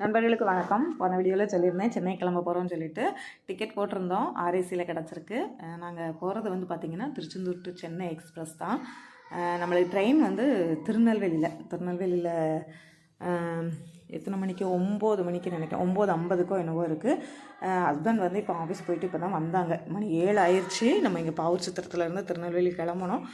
நண்பர்களுக்கு வணக்கம். போன வீடியோவில் சொல்லியிருந்தேன் சென்னை கிளம்ப போகிறோம்னு சொல்லிட்டு டிக்கெட் போட்டிருந்தோம். ஆர்ஏசியில் கிடச்சிருக்கு. நாங்கள் போகிறது வந்து பார்த்திங்கன்னா திருச்செந்தூர் டு சென்னை எக்ஸ்பிரஸ் தான். நம்மளுக்கு ட்ரெயின் வந்து திருநெல்வேலியில். திருநெல்வேலியில் எத்தனை மணிக்கு? ஒம்பது மணிக்கு நினைக்கிறேன். ஒம்பது ஐம்பதுக்கோ என்னவோ இருக்குது ஹஸ்பண்ட் வந்து இப்போ ஆஃபீஸ் போயிட்டு இப்போ தான் வந்தாங்க. மணி ஏழு ஆயிடுச்சு நம்ம இங்கே பாவூர் சித்திரத்துலேருந்து திருநெல்வேலி கிளம்பணும்.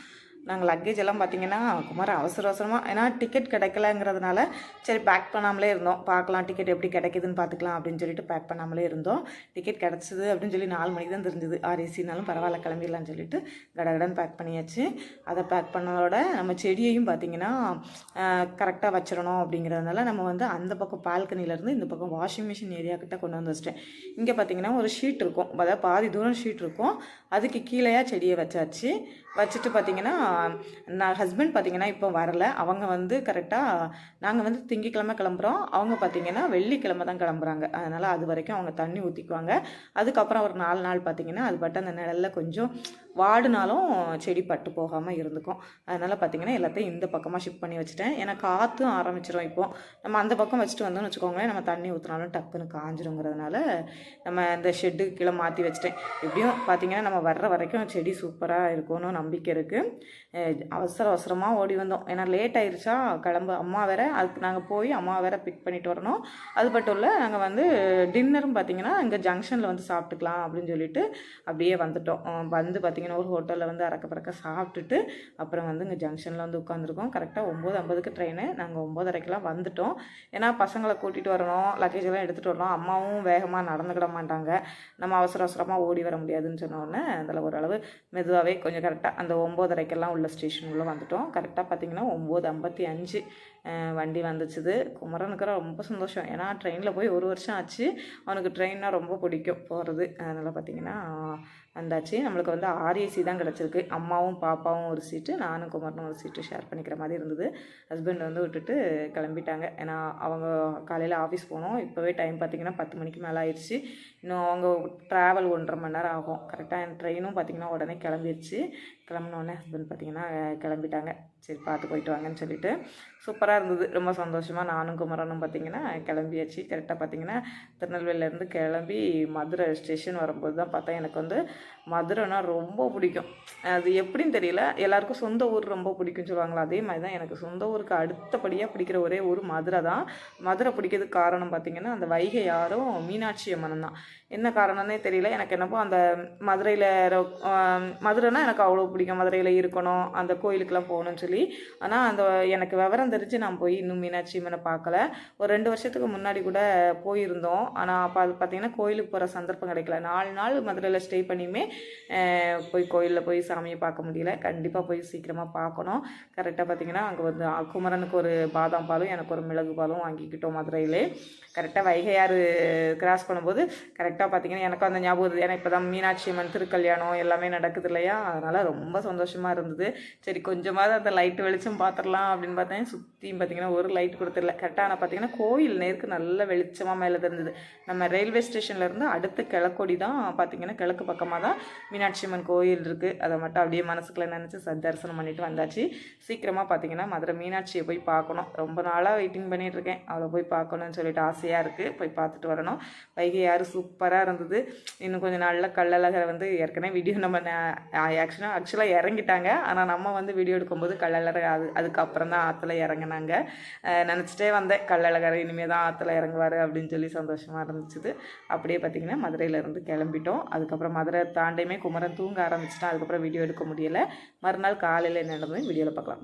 நாங்கள் லக்கேஜ் எல்லாம் பார்த்தீங்கன்னா குமார் அவசர அவசரமாக ஏன்னா டிக்கெட் கிடைக்கலங்கிறதுனால சரி பேக் பண்ணாமலே இருந்தோம். பார்க்கலாம் டிக்கெட் எப்படி கிடைக்குதுன்னு பார்த்துக்கலாம் அப்படின்னு சொல்லிட்டு பேக் பண்ணாமலே இருந்தோம். டிக்கெட் கிடச்சிது அப்படின்னு சொல்லி நாலு மணிக்கு தான் தெரிஞ்சுது. ஆர்ஏசினாலும் பரவாயில்ல கிளம்பிடலாம்னு சொல்லிட்டு கடகடன் பேக் பண்ணியாச்சு. அதை பேக் பண்ணதோட நம்ம செடியையும் பார்த்தீங்கன்னா கரெக்டாக வச்சிடணும் அப்படிங்கிறதுனால நம்ம வந்து அந்த பக்கம் பால்கனிலேருந்து இந்த பக்கம் வாஷிங் மிஷின் ஏரியா கிட்ட கொண்டு வந்து வச்சிட்டேன். இங்கே பார்த்தீங்கன்னா ஒரு ஷீட் இருக்கும். அதாவது பாதி தூரம் ஷீட் இருக்கும். அதுக்கு கீழேயா செடியை வச்சாச்சு. வச்சுட்டு பார்த்தீங்கன்னா நான் ஹஸ்பண்ட் பார்த்தீங்கன்னா இப்போ வரல. அவங்க வந்து கரெக்டாக நாங்கள் வந்து திங்கக்கிழமை கிளம்புறோம். அவங்க பார்த்தீங்கன்னா வெள்ளிக்கிழமை தான் கிளம்புறாங்க. அதனால் அது வரைக்கும் அவங்க தண்ணி ஊற்றிக்குவாங்க அதுக்கப்புறம் ஒரு நாலு நாள் பார்த்தீங்கன்னா அது பட்டு அந்த நிழலில் கொஞ்சம் வாடினாலும் செடி பட்டு போகாமல் இருந்துக்கும். அதனால் பார்த்தீங்கன்னா எல்லாத்தையும் இந்த பக்கமாக ஷிஃப்ட் பண்ணி வச்சுட்டேன். ஏன்னா காற்றும் ஆரம்பிச்சிடும் இப்போ. நம்ம அந்த பக்கம் வச்சுட்டு வந்தோம்னு வச்சுக்கோங்களேன் நம்ம தண்ணி ஊற்றினாலும் டக்குன்னு காஞ்சிருங்கிறதுனால நம்ம இந்த ஷெட்டு கீழே மாற்றி வச்சுட்டேன். எப்படியும் பார்த்தீங்கன்னா நம்ம வர்ற வரைக்கும் செடி சூப்பராக இருக்கும்னு நம்பிக்கை இருக்குது அவசர அவசரமாக ஓடி வந்தோம். ஏன்னா லேட் ஆயிடுச்சா கிளம்பு. அம்மா வேற அதுக்கு நாங்கள் போய் அம்மா வேற பிக் பண்ணிட்டு வரணும். அது மட்டும் இல்லை நாங்கள் வந்து டின்னரும் பார்த்தீங்கன்னா இங்கே ஜங்ஷனில் வந்து சாப்பிட்டுக்கலாம் அப்படின்னு சொல்லிட்டு அப்படியே வந்துட்டோம். வந்து பார்த்தீங்கன்னா ஒரு ஹோட்டலில் வந்து அறக்க பறக்க சாப்பிட்டுட்டு அப்புறம் வந்து இங்கே ஜங்ஷனில் வந்து உட்காந்துருக்கோம் கரெக்டாக ஒம்பது ஐம்பதுக்கு ட்ரெயின் நாங்கள் ஒம்பதரைக்கெலாம் வந்துட்டோம். ஏன்னா பசங்களை கூட்டிகிட்டு வரணும் லக்கேஜ் எல்லாம் எடுத்துகிட்டு வரணும். அம்மாவும் வேகமாக நடந்துக்கிட மாட்டாங்க. நம்ம அவசர அவசரமாக ஓடி வர முடியாதுன்னு சொன்னோடனே அதில் ஓரளவு மெதுவாகவே கொஞ்சம் கரெக்டாக அந்த ஒம்போதரைக்கெல்லாம் உள்ள ஸ்டேஷனுக்குள்ளே வந்துவிட்டோம் வந்துட்டோம். கரெக்டாக பார்த்தீங்கன்னா ஒம்பது ஐம்பத்தி அஞ்சு வண்டி வந்துச்சுது. குமரனுக்கு ரொம்ப சந்தோஷம். ஏன்னா ட்ரெயினில் போய் ஒரு வருஷம் ஆச்சு. அவனுக்கு ட்ரெயின்னா ரொம்ப பிடிக்கும் போகிறது அதனால் பார்த்தீங்கன்னா வந்தாச்சு. நம்மளுக்கு வந்து ஆர்ஏசி தான் கிடச்சிருக்கு அம்மாவும் பாப்பாவும் ஒரு சீட்டு நானும் குமரனும் ஒரு சீட்டு ஷேர் பண்ணிக்கிற மாதிரி இருந்தது. ஹஸ்பண்ட் வந்து விட்டுட்டு கிளம்பிட்டாங்க. ஏன்னா அவங்க காலையில் ஆஃபீஸ் போனோம். இப்போவே டைம் பார்த்தீங்கன்னா பத்து மணிக்கு மேலே ஆயிடுச்சு. இன்னும் அவங்க ட்ராவல் ஒன்றரை மணி நேரம் ஆகும். கரெக்டாக என் ட்ரெயினும் பார்த்தீங்கன்னா உடனே கிளம்பிடுச்சு கிளம்பினோடனே ஹஸ்பண்ட் பார்த்திங்கன்னா கிளம்பிட்டாங்க. சரி பார்த்து போயிட்டு வாங்கன்னு சொல்லிட்டு சூப்பராக இருந்தது. ரொம்ப சந்தோஷமாக நானும் குமரனும் பார்த்திங்கன்னா கிளம்பியாச்சு. கரெக்டாக பார்த்தீங்கன்னா திருநெல்வேலியிலேருந்து கிளம்பி மதுரை ஸ்டேஷன் வரும்போது தான் பார்த்தா எனக்கு வந்து மதுரைனா ரொம்ப பிடிக்கும். அது எப்படின்னு தெரியல. எல்லாருக்கும் சொந்த ஊர் ரொம்ப பிடிக்கும்னு சொல்லுவாங்களா? அதே மாதிரி தான் எனக்கு சொந்த ஊருக்கு அடுத்தபடியாக பிடிக்கிற ஒரே ஊர் மதுரை தான். மதுரை பிடிக்கிறதுக்கு காரணம் பார்த்தீங்கன்னா அந்த வைகை யாரும் மீனாட்சி அம்மன் தான். என்ன காரணம்னே தெரியல. எனக்கு என்னப்போ அந்த மதுரையில் மதுரைனா எனக்கு அவ்வளோ பிடிக்கும். மதுரையில் இருக்கணும் அந்த கோயிலுக்கெல்லாம் போகணும்னு சொல்லி. ஆனால் அந்த எனக்கு விவரம் தெரிஞ்சு நான் போய் இன்னும் மீனாட்சி அம்மனை பார்க்கல. ஒரு ரெண்டு வருஷத்துக்கு முன்னாடி கூட போயிருந்தோம். ஆனால் அப்போ அது பார்த்தீங்கன்னா கோயிலுக்கு போகிற சந்தர்ப்பம் கிடைக்கல. நாலு நாள் மதுரையில் ஸ்டே பண்ணியுமே போய் கோயிலில் போய் சாமியை பார்க்க முடியல. கண்டிப்பாக போய் சீக்கிரமாக பார்க்கணும். கரெக்டாக பார்த்தீங்கன்னா அங்கே வந்து குமரனுக்கு ஒரு பாதாம் பாலும் எனக்கு ஒரு மிளகு பாலும் வாங்கிக்கிட்டோம் மதுரையிலே. கரெக்டாக வைகையாறு கிராஸ் பண்ணும்போது கரெக்டாக பார்த்தீங்கன்னா எனக்கும் அந்த ஞாபகம் ஏன்னா இப்போ தான் மீனாட்சி அம்மன் திருக்கல்யாணம் எல்லாமே நடக்குது இல்லையா? அதனால் ரொம்ப சந்தோஷமாக இருந்தது. சரி கொஞ்சமாவது அந்த லைட் வெளிச்சம் பார்த்துடலாம் அப்படின்னு பார்த்தேன். சுற்றியும் பார்த்தீங்கன்னா ஒரு லைட் கொடுத்துடல கரெக்டாக ஆனால் பார்த்தீங்கன்னா கோயில் நேருக்கு நல்ல வெளிச்சமாக மேலே இருந்தது நம்ம ரயில்வே ஸ்டேஷன்லேருந்து அடுத்த கிழக்கொடி தான் பார்த்தீங்கன்னா கிழக்கு பக்கமாக தான் மீனாட்சி அம்மன் கோயில் இருக்குது அதை மட்டும் அப்படியே மனசுக்குள்ளே நினச்சி தரிசனம் பண்ணிட்டு வந்தாச்சு. சீக்கிரமாக பார்த்தீங்கன்னா மதுரை மீனாட்சியை போய் பார்க்கணும் ரொம்ப நாளாக வெயிட்டிங் பண்ணிட்டு இருக்கேன். அவளை போய் பார்க்கணும்னு சொல்லிட்டு ஆசையாக இருக்குது போய் பார்த்துட்டு வரணும். வைகை யார் சூப்பராக இருந்தது. இன்னும் கொஞ்சம் நாளில் கள்ளழகரை வந்து ஏற்கனவே வீடியோ நம்ம ஆக்சுவலாக ஆக்சுவலாக இறங்கிட்டாங்க. ஆனால் நம்ம வந்து வீடியோ எடுக்கும்போது கள்ளழகர் அது அதுக்கப்புறம் தான் ஆற்றுல இறங்குனாங்க நினச்சிட்டே வந்தேன். கள்ளழகர் இனிமேல் தான் ஆற்றுல இறங்குவார் அப்படின்னு சொல்லி சந்தோஷமாக இருந்துச்சு அப்படியே பார்த்தீங்கன்னா மதுரையிலேருந்து கிளம்பிட்டோம். அதுக்கப்புறம் மதுரை தாண்டையுமே குமரன் தூங்க ஆரம்பிச்சிட்டான். அதுக்கப்புறம் வீடியோ எடுக்க முடியலை. மறுநாள் காலையில் என்ன நடந்தது வீடியோவில் பார்க்கலாம்.